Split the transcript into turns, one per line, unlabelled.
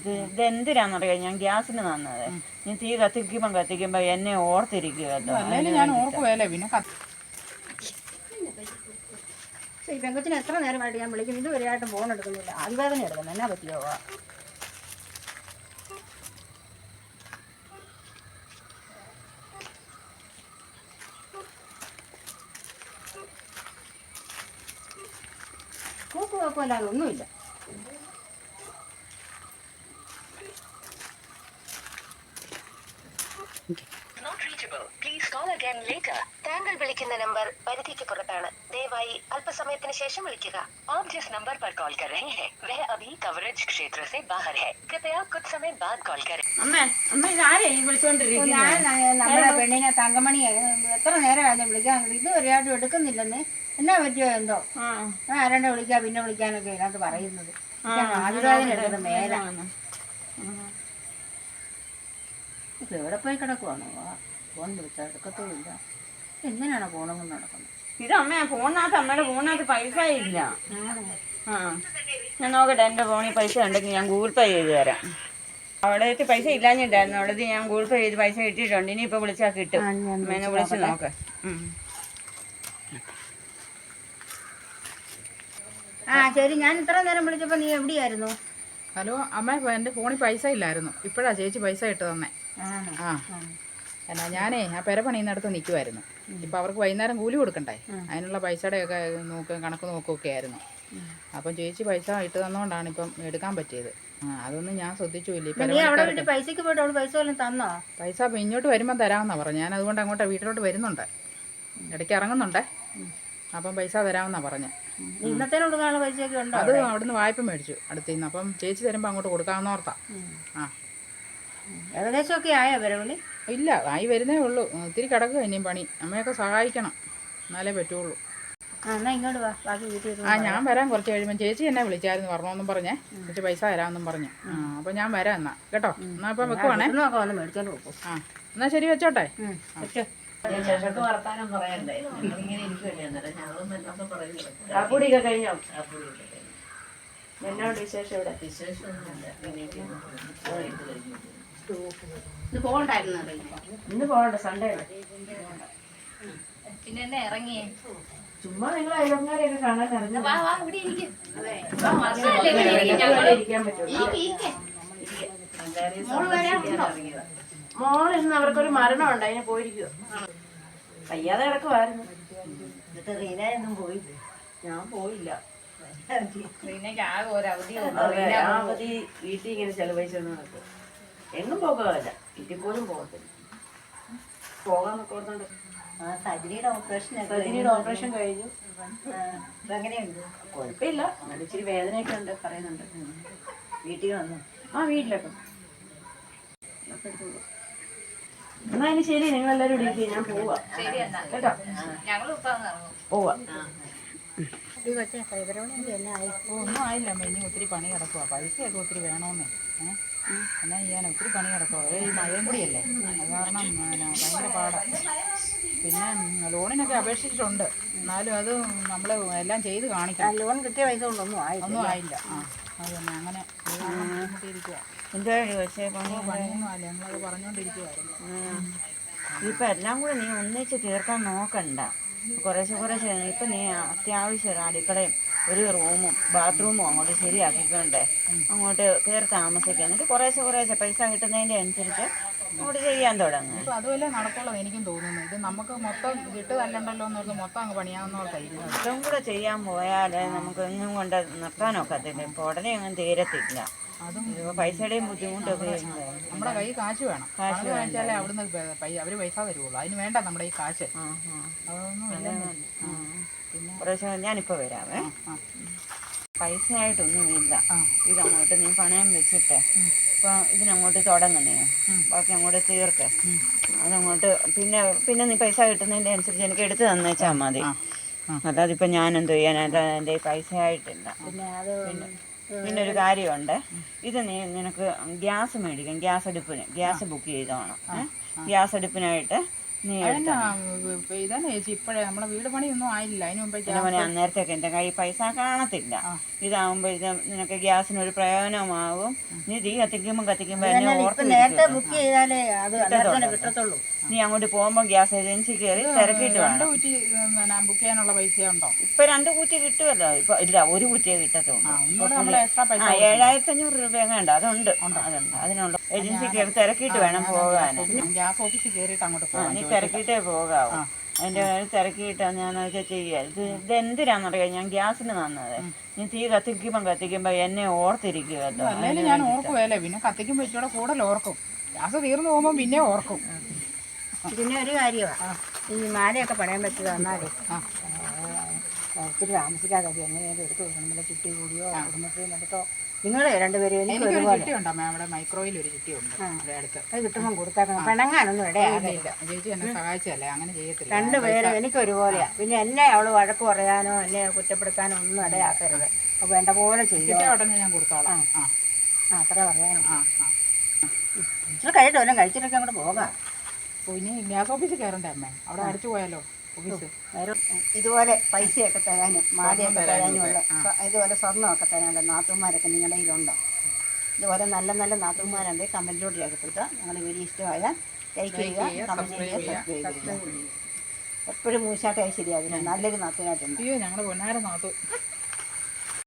ഇത് ഇത് എന്തിനാണെന്നറിയാം ഞാൻ ഗ്യാസിന് തന്നത് ഞാൻ തീ കത്തിക്കുമ്പോ കത്തിക്കുമ്പോ എന്നെ
ഓർത്തിരിക്കുക ഞാൻ ഓർക്കുവല്ലേ പിന്നെ
ഈ പെങ്കൊച്ചിനെ എത്ര നേരമായിട്ട് ഞാൻ വിളിക്കുന്നു? ഇതുവരെയായിട്ട് ഫോൺ എടുക്കുന്നില്ല. അതിവേദന എടുക്കുന്നു എന്നാ പറ്റിയോ? കൂക്ക് കുഴപ്പമില്ലാതെ ഒന്നുമില്ല.
reachable. Please call again later. താങ്കൾ വിളിക്കുന്ന നമ്പർ പരിധിക്ക് പുറത്താണ് ദയവായി അല്പസമയത്തിന് ശേഷം വിളിക്കുക आप जिस नंबर पर कॉल कर रहे हैं वह अभी कवरेज क्षेत्र से बाहर है कृपया कुछ समय बाद कॉल करें
അമ്മേ അമ്മ ഇതാരേ ഈ വിളിച്ചോണ്ടിരിക്കുന്നത്
ഞാൻ നമ്മുടെ പെണ്ണിനെ തങ്കമണി എത്ര നേരമായിരുന്നു വിളിക്കാൻ ഇതുവരെയായിട്ടും എടുക്കുന്നില്ലെന്ന് എന്നാ പറ്റിയോ എന്തോ
ആ
ഞാൻ ആരാണ്ട് വിളിക്കാം പിന്നെ വിളിക്കാനൊക്കെ ഇതിനകത്ത് പറയുന്നത് ആദിവാദന എടുക്കുന്ന മേല ഇപ്പൊ എവിടെ പോയി കിടക്കുവാണോ ഫോൺ വിളിച്ചാൽ എടുക്കത്തുമില്ല എങ്ങനെയാണ് ഫോണൊന്നും നടക്കുന്നത്?
ഇത് അമ്മ ഫോണിനകത്ത് അമ്മയുടെ ഫോണിനകത്ത് പൈസ ഇല്ല. ആ. ഞാൻ നോക്കട്ടെ എന്റെ ഫോണിൽ പൈസ ഉണ്ടെങ്കിൽ ഞാൻ ഗൂഗിൾ പേ ചെയ്ത് തരാം. അവിടെ പൈസ ഇല്ലാഞ്ഞിട്ടായിരുന്നു. അവിടെ ഞാൻ ഗൂഗിൾ പേ ചെയ്ത് പൈസ ഇട്ടിട്ടുണ്ട് ഇപ്പോൾ വിളിച്ചാൽ കിട്ടും. അമ്മേനെ വിളിച്ച് നോക്ക്.
ആ ശരി. ഞാൻ ഇത്ര നേരം വിളിച്ചപ്പോൾ നീ എവിടെയായിരുന്നു?
ഹലോ അമ്മ എന്റെ ഫോണിൽ പൈസ ഇല്ലായിരുന്നു. ഇപ്പോഴാ ചേച്ചി പൈസ ഇട്ട് തന്നെ. ആ. എന്നാ ഞാനേ ആ പെര പണിയുന്നിടത്ത് നിൽക്കുമായിരുന്നു ഇപ്പം അവർക്ക് വൈകുന്നേരം കൂലി കൊടുക്കണ്ടേ? അതിനുള്ള പൈസയുടെ ഒക്കെ നോക്ക് കണക്ക് നോക്കുകയൊക്കെ ആയിരുന്നു അപ്പം ചേച്ചി പൈസ ഇട്ട് തന്നുകൊണ്ടാണ് ഇപ്പം എടുക്കാൻ പറ്റിയത്. അതൊന്നും ഞാൻ
ശ്രദ്ധിച്ചില്ല പൈസക്ക് പോയിട്ട് പൈസ തന്നോ?
പൈസ ഇങ്ങോട്ട് വരുമ്പോൾ തരാമെന്നാ പറഞ്ഞു ഞാൻ അതുകൊണ്ട് അങ്ങോട്ട് വീട്ടിലോട്ട് വരുന്നുണ്ട്. ഇടയ്ക്ക് ഇറങ്ങുന്നുണ്ടേ. അപ്പം പൈസ തരാമെന്നാ പറഞ്ഞത്.
ഇന്നത്തെ ഇന്നത്തേന് കൊടുക്കാനുള്ള പൈസയൊക്കെ ഉണ്ടോ
അത് അവിടുന്ന് വായ്പ മേടിച്ചു അടുത്ത് നിന്ന് അപ്പം ചേച്ചി തരുമ്പോൾ അങ്ങോട്ട് കൊടുക്കാമെന്നോർത്താ ആ.
ഏകദേശമൊക്കെ ആയോ വരവിളി
ഇല്ല ആയി വരുന്നേ ഉള്ളൂ. ഒത്തിരി കിടക്കുക ഇനിയും പണി. അമ്മയൊക്കെ സഹായിക്കണം. എന്നാലേ പറ്റുള്ളൂ.
ആ ഇങ്ങോട്ട് വാ. ബാക്കി വീട്ടിൽ
ആ ഞാൻ വരാം കുറച്ച് കഴിയുമ്പോൾ ചേച്ചി എന്നെ വിളിച്ചായിരുന്നു പറഞ്ഞോന്നും പറഞ്ഞേ. കുറച്ച് പൈസ തരാമെന്നും പറഞ്ഞു. ആ അപ്പം ഞാൻ വരാം എന്നാ. കേട്ടോ? എന്നാ അപ്പം വെക്കുവാണേ? ആ എന്നാ ശരി വെച്ചോട്ടെ.
എന്നോട് വിശേഷം ഇവിടെ? വിശേഷമൊന്നുമില്ല.
പോകണ്ടായിരുന്നു
ഇന്ന് പോകണ്ട സൺഡേ
പിന്നെ എന്നെ ഇറങ്ങിയേ
ചുമ്മാ നിങ്ങൾ അയൽക്കാരെയൊക്കെ കാണാൻ ഇറങ്ങി
വാ വാ ഇവിടെ ഇരിക്കും.
ഇരിക്കാൻ പറ്റുള്ളൂ. മോൾ ഇന്ന് അവർക്കൊരു മരണം ഉണ്ട് അതിന് പോയിരിക്കുക വയ്യാതെ കിടക്കുമായിരുന്നു
എന്നിട്ട് റീന ഒന്നും പോയി.
ഞാൻ പോയില്ല.
റീനയ്ക്ക് ആകെ ഒരു അവധി
അവധി വീട്ടിൽ ഇങ്ങനെ ചെലവഴിച്ചു നടക്കും. എങ്ങും പോകുകയല്ല വീട്ടിൽ പോലും പോകത്തില്ല. പോകാൻ നോക്കുന്നുണ്ട്
ആ സജിനിയുടെ ഓപ്പറേഷൻ
സജിനിയുടെ ഓപ്പറേഷൻ കഴിഞ്ഞു.
എങ്ങനെയുണ്ട്?
കുഴപ്പമില്ല. എന്നാലും ഇച്ചിരി വേദനയൊക്കെ ഉണ്ട് പറയുന്നുണ്ട്.
വീട്ടിൽ വന്നു?
ആ വീട്ടിലൊക്കെ. എന്നാ ഇനി ശരി നിങ്ങൾ എല്ലാവരും ഇവിടെ ഇരിക്കുക ഞാൻ പോവാ. കേട്ടോ? പോവാ.
ഈ കൊച്ചെ ഫൈബറോണിന്റെ എന്നെ ആയി.
ഒന്നും ആയില്ല അമ്മ. ഇനി ഒത്തിരി പണി കിടക്കുക പൈസയൊക്കെ ഒത്തിരി വേണമെന്നേ ഏഹ് എന്നാ ചെയ്യാൻ ഒത്തിരി പണി കിടക്കുക ഈ മഴയും കൂടിയല്ലേ? അത് കാരണം പിന്നെ ഭയങ്കര പാടാണ് പിന്നെ ലോണിനൊക്കെ അപേക്ഷിച്ചിട്ടുണ്ട്. എന്നാലും അത് നമ്മൾ എല്ലാം ചെയ്ത് കാണിക്കണം.
ലോൺ കിട്ടിയ പൈസ കൊണ്ടൊന്നും ആയില്ല
ഒന്നും ആയില്ല. ആ അത് തന്നെ അങ്ങനെ ബുദ്ധിമുട്ടിയിരിക്കുക
എന്തായാലും പക്ഷേ പണി?
പണിയൊന്നും ആയില്ല. ഞങ്ങളത് പറഞ്ഞുകൊണ്ടിരിക്കുവായിരുന്നു.
ഇപ്പം എല്ലാം കൂടെ നീ ഒന്നിച്ച് തീർക്കാൻ നോക്കണ്ട. കുറേശ്ശെ കുറേശ്ശെ ഇപ്പം നീ അത്യാവശ്യം ഒരു അടുക്കളയും ഒരു റൂമും ബാത്റൂമും അങ്ങോട്ട് ശരിയാക്കിക്കൊണ്ടേ. അങ്ങോട്ട് കയറി താമസിക്കുക എന്നിട്ട് കുറേശ്ശെ കുറേശ്ശെ പൈസ കിട്ടുന്നതിന്റെ അനുസരിച്ച് അങ്ങോട്ട് ചെയ്യാൻ തുടങ്ങും.
അപ്പോൾ അതുമല്ലേ നടക്കുള്ളൂ എനിക്കും തോന്നുന്നു. ഇത് നമുക്ക് മൊത്തം കിട്ടുകല്ലണ്ടല്ലോ എന്നോർത്ത് മൊത്തം അങ്ങ് പണിയാവുന്നവർക്കായിരിക്കും
ഇതും കൂടെ ചെയ്യാൻ പോയാൽ നമുക്ക് ഒന്നും കൊണ്ട് നിർത്താനൊക്കത്തില്ല ഇപ്പോൾ ഉടനെ ഒന്നും തീരത്തില്ല.
അതും
പൈസയുടെയും ബുദ്ധിമുട്ടൊക്കെ.
നമ്മുടെ കൈ കാശ് വേണം. കാശ് വാങ്ങിച്ചാലേ അവിടുന്ന് അവർ പൈസ തരുള്ളൂ. അതിന് വേണ്ട നമ്മുടെ ഈ കാശ്. അതൊന്നും
കുറേശ്ശെ ഞാനിപ്പോൾ
വരാമേ.
പൈസ ആയിട്ടൊന്നുമില്ല. ഇതങ്ങോട്ട് നീ പണയം വെച്ചിട്ട്. അപ്പോൾ ഇതിനങ്ങോട്ട് തുടങ്ങണേ. ബാക്കി അങ്ങോട്ട് തീർക്ക്. അതങ്ങോട്ട് പിന്നെ പിന്നെ നീ പൈസ കിട്ടുന്നതിന്റെ അനുസരിച്ച് എനിക്ക് എടുത്ത് തന്നേച്ചാൽ മതി. അല്ലാതെ ഇപ്പം ഞാൻ എന്ത് ചെയ്യാൻ എന്റെ പൈസ ആയിട്ടില്ല.
പിന്നെ അത്
പിന്നെ ഒരു കാര്യമുണ്ട്. ഇത് നീ നിനക്ക് ഗ്യാസ് മേടിക്കാം ഗ്യാസ് അടുപ്പിന് ഗ്യാസ് ബുക്ക് ചെയ്തോണം. ഗ്യാസ് അടുപ്പിനായിട്ട്
ഇതന്നെ ചേച്ചി. ഇപ്പോഴേ നമ്മളെ വീട് പണിയൊന്നും ആയില്ല. അതിന് മുമ്പേ
അന്നേരത്തേക്ക് എന്റെ കയ്യിൽ പൈസ കാണത്തില്ല. ഇതാവുമ്പോ ഇത് നിനക്ക് ഗ്യാസിന് ഒരു പ്രയോജനമാകും നീ തീ കത്തിക്കുമ്പോൾ കത്തിക്കുമ്പോൾ എന്നെ
ഇപ്പൊ
ഓർത്ത്
നേരത്തെ ബുക്ക് ചെയ്താലേ അത് കിട്ടത്തുള്ളൂ.
നീ അങ്ങോട്ട് പോകുമ്പോൾ ഗ്യാസ് ഏജൻസി കയറി തിരക്കിയിട്ട്
രണ്ട്
വേണം.
കുറ്റി ബുക്ക് ചെയ്യാനുള്ള പൈസ ഉണ്ടോ
ഇപ്പൊ രണ്ട് കുറ്റി കിട്ടുമല്ലോ. ഇപ്പൊ ഇല്ല ഒരു കുറ്റിയെ കിട്ടത്തുള്ളൂ. ഏഴായിരത്തി അഞ്ഞൂറ് രൂപ എങ്ങാണ്ട്. അതുണ്ട്. അതുണ്ട്. അതിനുള്ള ഏജൻസി കയറി തിരക്കിയിട്ട് വേണം പോകാൻ.
ഗ്യാസ് ഓഫീസിൽ കയറിയിട്ട് അങ്ങോട്ട് പോകാം.
നീ തിരക്കിയിട്ടേ പോകാവൂ. അതിന്റെ തിരക്കിയിട്ട് ഞാൻ ചെയ്യുക ഇത് ഇത് എന്തിനാണെന്നറിയാം ഞാൻ ഗ്യാസിന് തന്നത് നീ തീ കത്തിക്കുമ്പോൾ കത്തിക്കുമ്പോൾ എന്നെ ഓർത്തിരിക്കുക
അല്ലെങ്കിൽ ഞാൻ ഓർക്കുമല്ലേ പിന്നെ കത്തിക്കുമ്പോൾ ഇച്ചിരി കൂടുതൽ ഓർക്കും. ഗ്യാസ് തീർന്നു പോകുമ്പോൾ പിന്നെ ഓർക്കും.
പിന്നെ ഒരു കാര്യമാണ് ഈ മാലയൊക്കെ പണയാൻ പറ്റി തന്നാലേ ഒത്തിരി താമസിക്കാതെ എങ്ങനെയാലും എടുത്ത് കുടുംബത്തിലെ കുട്ടി കൂടിയോ കുടുംബത്തിൽ നിന്നെടുത്തോ നിങ്ങൾ രണ്ടുപേരും എനിക്ക്
എനിക്കൊരു
ഒരുപോലെ
ചിട്ടിയുണ്ട് അമ്മ നമ്മുടെ മൈക്രോയിൽ ഒരു ചിട്ടിയുണ്ട്. അവിടെ അടുത്ത്.
അത് കിട്ടുമ്പോൾ കൊടുത്തേക്കണം പിണങ്ങാനൊന്നും ഇടയാകെ
ഇല്ല ചേച്ചി എന്നെ സഹായിച്ചല്ലേ അങ്ങനെ ചെയ്യത്തില്ല.
രണ്ടുപേരും എനിക്ക് ഒരുപോലെയാ പിന്നെ എന്നെ അവൾ വഴക്ക് പറയാനോ എന്നെ കുറ്റപ്പെടുത്താനോ ഒന്നും ഇടയാക്കരുത്. അപ്പൊ വേണ്ട പോലെ ചെയ്യും
കിട്ടിയ ഉടനെ ഞാൻ കൊടുത്തോളാം. ആ.
ആ. അത്ര പറയാനോ
ആ ആ.
ഇച്ചിരി കഴിഞ്ഞിട്ട് വല്ലതും കഴിച്ചിട്ടൊക്കെ അങ്ങോട്ട് പോകാം.
അപ്പോൾ ഇനി ഗ്യാസ് ഓഫീസിൽ കയറണ്ടേ അമ്മേ? അവിടെ അടിച്ചു പോയാലോ?
ഇതുപോലെ പൈസയൊക്കെ തരാനും മാലയൊക്കെ
തരാനും ഒക്കെ,
ഇതുപോലെ സ്വർണമൊക്കെ തരാനുള്ള നാത്തൂന്മാരൊക്കെ നിങ്ങളുടെ കയ്യിലുണ്ടോ? ഇതുപോലെ നല്ല നല്ല നാത്തുമാരുണ്ട് കമന്റിലൂടെ രേഖപ്പെടുത്തുക. ഞങ്ങളുടെ വീഡിയോ ഇഷ്ടമായാൽ ലൈക്ക് ചെയ്യുക കമന്റ് ചെയ്യുക സബ്സ്ക്രൈബ് ചെയ്യുക. എപ്പോഴും മൂശാട്ടായി ശരിയാകില്ല നല്ലൊരു നാത്തൂനായിട്ടുണ്ട്.
അയ്യോ ഞങ്ങൾ പൊന്നാര നാത്തു